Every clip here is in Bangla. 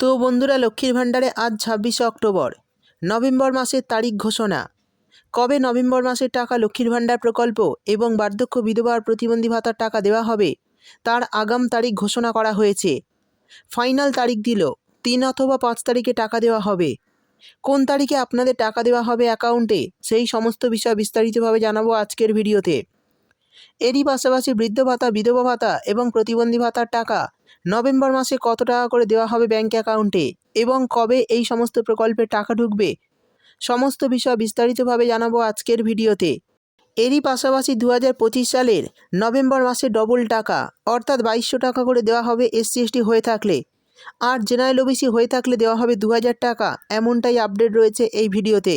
তো বন্ধুরা, লক্ষ্মীর ভাণ্ডারে আজ ছাব্বিশে অক্টোবর। নভেম্বর মাসের তারিখ ঘোষণা। কবে নভেম্বর মাসের টাকা লক্ষ্মীর ভাণ্ডার প্রকল্প এবং বার্ধক্য বিধবা আর প্রতিবন্ধী ভাতার টাকা দেওয়া হবে, তার আগাম তারিখ ঘোষণা করা হয়েছে। ফাইনাল তারিখ দিল, তিন অথবা পাঁচ তারিখে টাকা দেওয়া হবে। কোন তারিখে আপনাদের টাকা দেওয়া হবে অ্যাকাউন্টে, সেই সমস্ত বিষয় বিস্তারিতভাবে জানাব আজকের ভিডিওতে। এরই পাশাপাশি বৃদ্ধ ভাতা, বিধবা ভাতা এবং প্রতিবন্ধী ভাতার টাকা নভেম্বর মাসে কত টাকা করে দেওয়া হবে ব্যাঙ্ক অ্যাকাউন্টে এবং কবে এই সমস্ত প্রকল্পের টাকা ঢুকবে? সমস্ত বিষয় বিস্তারিতভাবে জানাব আজকের ভিডিওতে। এরই পাশাপাশি দু হাজার পঁচিশ সালের নভেম্বর মাসে ডবল টাকা, অর্থাৎ বাইশশো টাকা করে দেওয়া হবে এসসি হয়ে থাকলে। আর জেনারেল ওবিসি হয়ে থাকলে দেওয়া হবে দু হাজার টাকা, এমনটাই আপডেট রয়েছে এই ভিডিওতে।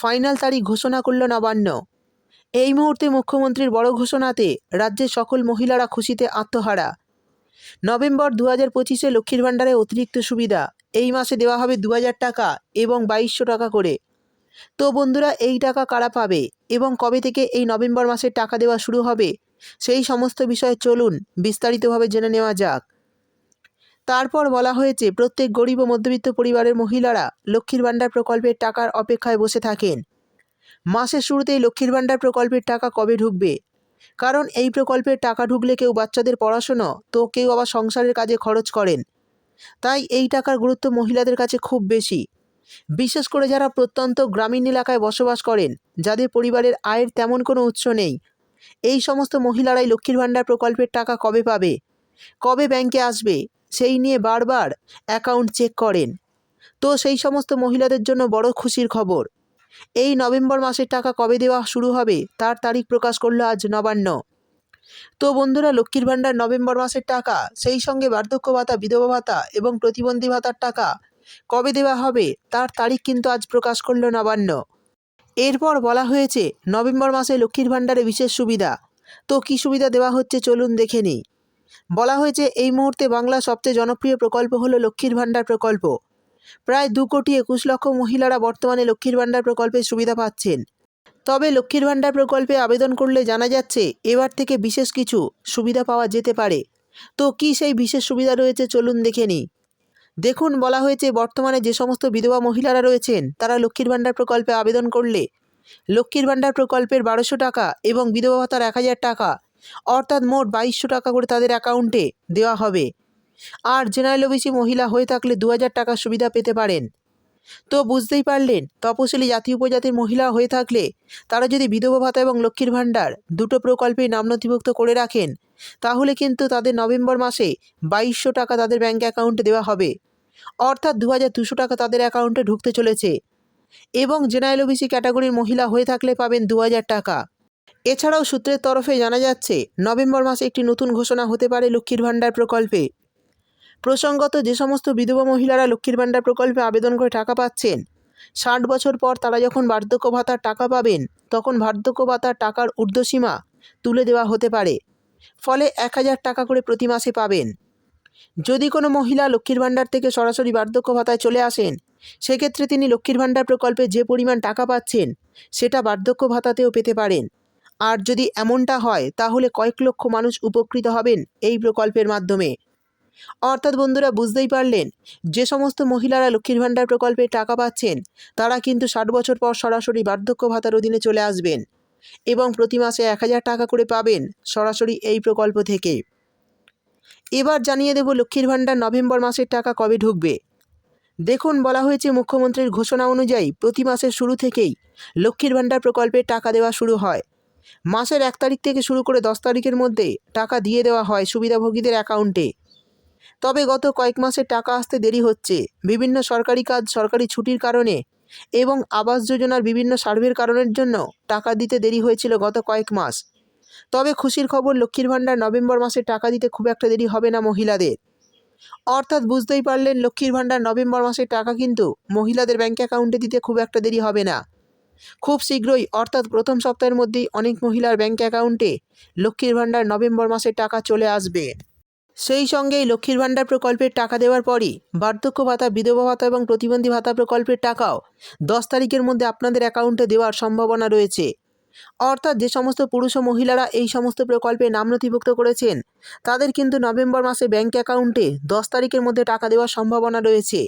ফাইনাল তারিখ ঘোষণা করল নবান্ন। এই মুহূর্তে মুখ্যমন্ত্রীর বড় ঘোষণাতে রাজ্যের সকল মহিলারা খুশিতে আত্মহারা। নভেম্বর দু হাজার পঁচিশে লক্ষ্মীর ভাণ্ডারে অতিরিক্ত সুবিধা। এই মাসে দেওয়া হবে দু হাজার টাকা এবং বাইশশো টাকা করে। তো বন্ধুরা, এই টাকা কারা পাবে এবং কবে থেকে এই নভেম্বর মাসের টাকা দেওয়া শুরু হবে, সেই সমস্ত বিষয়ে চলুন বিস্তারিতভাবে জেনে নেওয়া যাক। তারপর বলা হয়েছে, প্রত্যেক গরিব ও মধ্যবিত্ত পরিবারের মহিলারা লক্ষ্মীর ভাণ্ডার প্রকল্পের টাকার অপেক্ষায় বসে থাকেন। মাসের শুরুতেই লক্ষ্মীর ভাণ্ডার প্রকল্পের টাকা কবে ঢুকবে? কারণ এই প্রকল্পের টাকা ঢুকলে কেউ বাচ্চাদের পড়াশুনো, তো কেউ আবার সংসারের কাজে খরচ করেন। তাই এই টাকার গুরুত্ব মহিলাদের কাছে খুব বেশি। বিশেষ করে যারা প্রত্যন্ত গ্রামীণ এলাকায় বসবাস করেন, যাদের পরিবারের আয়ের তেমন কোনো উৎস নেই। এই সমস্ত মহিলারাই লক্ষ্মীর ভাণ্ডার প্রকল্পের টাকা কবে পাবে? কবে ব্যাংকে আসবে? সেই নিয়ে বারবার অ্যাকাউন্ট চেক করেন। তো সেই সমস্ত মহিলাদের জন্য বড় খুশির খবর। এই নভেম্বর মাসের টাকা কবে দেওয়া শুরু হবে তার তারিখ প্রকাশ করল আজ নবান্ন। তো বন্ধুরা, লক্ষ্মীর ভাণ্ডার নভেম্বর মাসের টাকা, সেই সঙ্গে বার্ধক্য ভাতা, বিধবা ভাতা এবং প্রতিবন্ধী ভাতার টাকা কবে দেওয়া হবে তার তারিখ কিন্তু আজ প্রকাশ করল নবান্ন। এরপর বলা হয়েছে, নভেম্বর মাসে লক্ষ্মীর ভাণ্ডারে বিশেষ সুবিধা। তো কী সুবিধা দেওয়া হচ্ছে চলুন দেখে নিই। বলা হয়েছে, এই মুহূর্তে বাংলার সবচেয়ে জনপ্রিয় প্রকল্প হলো লক্ষ্মীর ভাণ্ডার প্রকল্প। প্রায় দু কোটি একুশ লক্ষ মহিলারা বর্তমানে লক্ষ্মীর ভাণ্ডার প্রকল্পের সুবিধা পাচ্ছেন। তবে লক্ষ্মীর ভাণ্ডার প্রকল্পে আবেদন করলে জানা যাচ্ছে, এবার থেকে বিশেষ কিছু সুবিধা পাওয়া যেতে পারে। তো কী সেই বিশেষ সুবিধা রয়েছে চলুন দেখে নিই। দেখুন, বলা হয়েছে, বর্তমানে যে সমস্ত বিধবা মহিলারা রয়েছেন, তারা লক্ষ্মীর ভাণ্ডার প্রকল্পে আবেদন করলে। লক্ষ্মীর ভাণ্ডার প্রকল্পের বারোশো টাকা এবং বিধবা ভাতার এক হাজার টাকা অর্থাৎ মোট বাইশশো টাকা করে তাদের অ্যাকাউন্টে দেওয়া হবে। আর জেনারেল ওবিসি মহিলা হয়ে থাকলে দু হাজার টাকার সুবিধা পেতে পারেন। তো বুঝতেই পারলেন, তপশিলি জাতি উপজাতির মহিলা হয়ে থাকলে তারা যদি বিধবা ভাতা এবং লক্ষ্মীর ভাণ্ডার দুটো প্রকল্পেই নাম নথিভুক্ত করে রাখেন, তাহলে কিন্তু তাদের নভেম্বর মাসে বাইশশো টাকা তাদের ব্যাঙ্ক অ্যাকাউন্টে দেওয়া হবে। অর্থাৎ দু হাজার দুশো টাকা তাদের অ্যাকাউন্টে ঢুকতে চলেছে। এবং জেনারেল ওবিসি ক্যাটাগরির মহিলা হয়ে থাকলে পাবেন দু হাজার টাকা। এছাড়াও সূত্রের তরফে জানা যাচ্ছে, নভেম্বর মাসে একটি নতুন ঘোষণা হতে পারে লক্ষ্মীর ভাণ্ডার প্রকল্পে। প্রসঙ্গত, যে সমস্ত বিধবা মহিলারা লক্ষ্মীর ভাণ্ডার প্রকল্পে আবেদন করে টাকা পাচ্ছেন, ষাট বছর পর তারা যখন বার্ধক্য ভাতার টাকা পাবেন, তখন বার্ধক্য ভাতার টাকার ঊর্ধ্বসীমা তুলে দেওয়া হতে পারে। ফলে এক হাজার টাকা করে প্রতি মাসে পাবেন। যদি কোনো মহিলা লক্ষ্মীর ভাণ্ডার থেকে সরাসরি বার্ধক্য ভাতায় চলে আসেন, সেক্ষেত্রে তিনি লক্ষ্মীর ভাণ্ডার প্রকল্পে যে পরিমাণ টাকা পাচ্ছেন, সেটা বার্ধক্য ভাতাতেও পেতে পারেন। আর যদি এমনটা হয়, তাহলে কয়েক লক্ষ মানুষ উপকৃত হবেন এই প্রকল্পের মাধ্যমে। অর্থাৎ বন্ধুরা, বুঝতেই পারলেন, যে সমস্ত মহিলারা লক্ষ্মীর ভাণ্ডার প্রকল্পে টাকা পাচ্ছেন, তারা কিন্তু ষাট বছর পর সরাসরি বার্ধক্য ভাতার অধীনে চলে আসবেন এবং প্রতি মাসে এক হাজার টাকা করে পাবেন সরাসরি এই প্রকল্প থেকে। এবার জানিয়ে দেব লক্ষ্মীর ভাণ্ডার নভেম্বর মাসের টাকা কবে ঢুকবে। দেখুন, বলা হয়েছে মুখ্যমন্ত্রীর ঘোষণা অনুযায়ী প্রতি মাসের শুরু থেকেই লক্ষ্মীর ভাণ্ডার প্রকল্পে টাকা দেওয়া শুরু হয়। মাসের এক তারিখ থেকে শুরু করে দশ তারিখের মধ্যে টাকা দিয়ে দেওয়া হয় সুবিধাভোগীদের অ্যাকাউন্টে। তবে গত কয়েক মাসে টাকা আসতে দেরি হচ্ছে। বিভিন্ন সরকারি কাজ সরকারি ছুটির কারণে এবং আবাস যোজনার বিভিন্ন সার্ভের কারণের জন্য টাকা দিতে দেরি হয়েছিল গত কয়েক মাস। তবে খুশির খবর, লক্ষ্মীর ভাণ্ডার নভেম্বর মাসে টাকা দিতে খুব একটা দেরি হবে না মহিলাদের। অর্থাৎ বুঝতেই পারলেন, লক্ষ্মীর ভাণ্ডার নভেম্বর মাসের টাকা কিন্তু মহিলাদের ব্যাঙ্ক অ্যাকাউন্টে দিতে খুব একটা দেরি হবে না। খুব শীঘ্রই, অর্থাৎ প্রথম সপ্তাহের মধ্যেই অনেক মহিলার ব্যাঙ্ক অ্যাকাউন্টে লক্ষ্মীর ভাণ্ডার নভেম্বর মাসের টাকা চলে আসবে। সেই সঙ্গেই লক্ষ্মীর ভাণ্ডার প্রকল্পের টাকা দেওয়ার পরই বার্ধক্য ভাতা, বিধবা ভাতা এবং প্রতিবন্ধী ভাতা প্রকল্পের টাকাও দশ তারিখের মধ্যে আপনাদের অ্যাকাউন্টে দেওয়ার সম্ভাবনা রয়েছে। অর্থাৎ যে সমস্ত পুরুষ ও মহিলারা এই সমস্ত প্রকল্পে নাম নথিভুক্ত করেছেন, তাদের কিন্তু নভেম্বর মাসে ব্যাঙ্ক অ্যাকাউন্টে দশ তারিখের মধ্যে টাকা দেওয়ার সম্ভাবনা রয়েছে।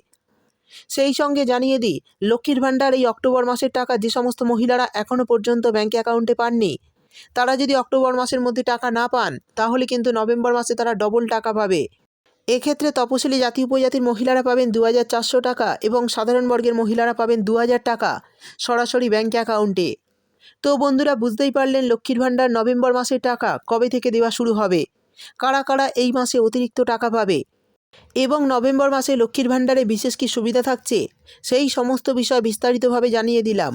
সেই সঙ্গে জানিয়ে দিই, লক্ষ্মীর ভাণ্ডার এই অক্টোবর মাসের টাকা যে সমস্ত মহিলারা এখনও পর্যন্ত ব্যাঙ্ক অ্যাকাউন্টে পাননি, তারা যদি অক্টোবর মাসের মধ্যে টাকা না পান, তাহলে কিন্তু নভেম্বর মাসে তারা ডবল টাকা পাবে। এক্ষেত্রে তপশিলি জাতি উপজাতির মহিলারা পাবেন দু হাজার চারশো টাকা এবং সাধারণ বর্গের মহিলারা পাবেন দু হাজার টাকা সরাসরি ব্যাঙ্ক অ্যাকাউন্টে। তো বন্ধুরা, বুঝতেই পারলেন লক্ষ্মীর ভাণ্ডার নভেম্বর মাসের টাকা কবে থেকে দেওয়া শুরু হবে? কারা কারা এই মাসে অতিরিক্ত টাকা পাবে? এবং নভেম্বর মাসে লক্ষ্মীর ভাণ্ডারে বিশেষ কি সুবিধা থাকছে, সেই সমস্ত বিষয় বিস্তারিতভাবে জানিয়ে দিলাম।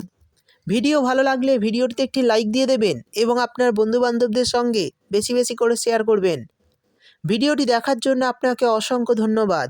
ভিডিও ভালো লাগলে ভিডিওটিতে একটি লাইক দিয়ে দেবেন এবং আপনার বন্ধুবান্ধবদের সঙ্গে বেশি বেশি করে শেয়ার করবেন। ভিডিওটি দেখার জন্য আপনাকে অসংখ্য ধন্যবাদ।